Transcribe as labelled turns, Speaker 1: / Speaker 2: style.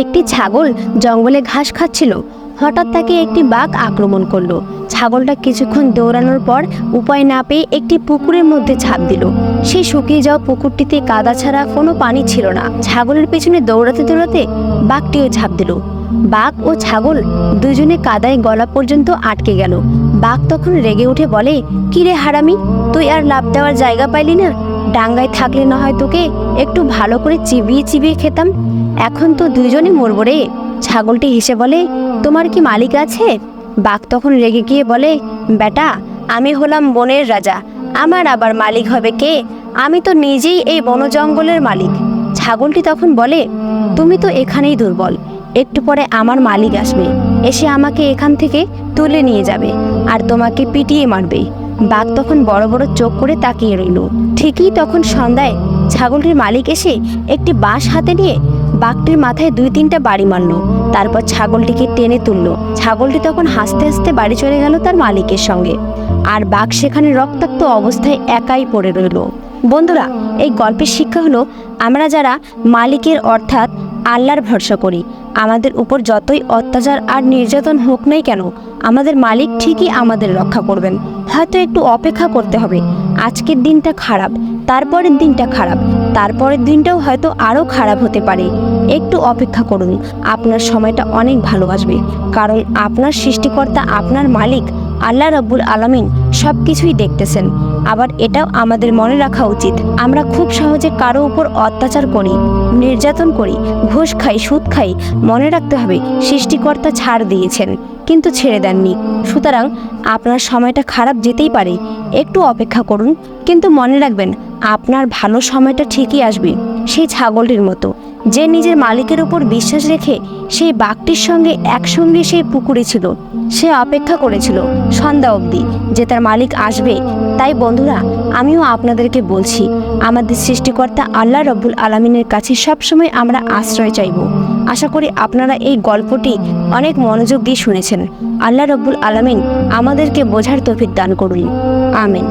Speaker 1: একটি ছাগল জঙ্গলে ঘাস খাচ্ছিল। হঠাৎ তাকে একটি বাঘ আক্রমণ করল। ছাগলটা কিছুক্ষণ দৌড়ানোর পর উপায় না পেয়ে একটি পুকুরের মধ্যে ঝাঁপ দিল। সেই শুকিয়ে যাওয়া পুকুরটিতে কাদা ছাড়া কোনো পানি ছিল না। ছাগলের পেছনে দৌড়াতে দৌড়াতে বাঘটিও ঝাঁপ দিল। বাঘ ও ছাগল দুজনে কাদায় গলা পর্যন্ত আটকে গেল। বাঘ তখন রেগে উঠে বলে কিরে হারামি, তুই আর লাভ দেওয়ার জায়গা পাইলি না? ডাঙ্গায় থাকলে না হয় তোকে একটু ভালো করে চিবিয়ে চিবিয়ে খেতাম। এখন তো দুইজনে মরবো রে। ছাগলটি হেসে বলে, তোমার কি মালিক আছে? বাঘ তখন রেগে গিয়ে বলে, বেটা, আমি হলাম বনের রাজা। আমার আবার মালিক হবে কে? আমি তো নিজেই এই বন জঙ্গলের মালিক। ছাগলটি তখন বলে, তুমি তো এখানেই দুর্বল। একটু পরে আমার মালিক আসবে। এসে আমাকে এখান থেকে তুলে নিয়ে যাবে আর তোমাকে পিটিয়ে মারবে। বাঘ তখন বড় বড় চোখ করে তাকিয়ে রইল। ঠিকই তখন সন্ধ্যায় ছাগলটির মালিক এসে একটি বাঁশ হাতে নিয়ে বাঘটির মাথায় দুই তিনটা বাড়ি মারলো। তারপর ছাগলটিকে টেনে তুললো। ছাগলটি তখন হাসতে হাসতে বাড়ি চলে গেল তার মালিকের সঙ্গে। আর বাঘ সেখানে রক্তাক্ত অবস্থায় একাই পড়ে রইল। বন্ধুরা, এই গল্পের শিক্ষা হলো, আমরা যারা মালিকের অর্থাৎ আল্লাহর ভরসা করি, আমাদের উপর যতই অত্যাচার আর নির্যাতন হোক নাই কেন, আমাদের মালিক ঠিকই আমাদের রক্ষা করবেন। হয়তো একটু অপেক্ষা করতে হবে। আজকের দিনটা খারাপ, তারপরের দিনটা খারাপ, তারপরের দিনটাও হয়তো আরও খারাপ হতে পারে। একটু অপেক্ষা করুন, আপনার সময়টা অনেক ভালো আসবে। কারণ আপনার সৃষ্টিকর্তা, আপনার মালিক, আল্লাহ রব্বুল আলামিন সব কিছুই দেখতেছেন। আবার এটাও আমাদের মনে রাখা উচিত, আমরা খুব সহজে কারও উপর অত্যাচার করি, নির্যাতন করি, ঘুষ খাই, সুদ খাই, মনে রাখতে হবে সৃষ্টিকর্তা ছাড় দিয়েছেন। কিন্তু ছেড়ে দেননি। সুতরাং আপনার সময়টা খারাপ যেতেই পারে। একটু অপেক্ষা করুন। কিন্তু মনে রাখবেন, আপনার ভালো সময়টা ঠিকই আসবে, সেই ছাগলটির মতো। যে নিজের মালিকের উপর বিশ্বাস রেখে সেই বাঘটির সঙ্গে একসঙ্গে সেই পুকুরে ছিল, সে অপেক্ষা করেছিল সন্ধ্যা অবধি যে তার মালিক আসবে। তাই বন্ধুরা, আমিও আপনাদেরকে বলছি, আমাদের সৃষ্টিকর্তা আল্লাহ রব্বুল আলমিনের কাছে সবসময় আমরা আশ্রয় চাইব। আশা করি আপনারা এই গল্পটি অনেক মনোযোগ দিয়ে শুনেছেন। আল্লাহ রব্বুল আলমিন আমাদেরকে বোঝার তফিক দান করুন। আমিন।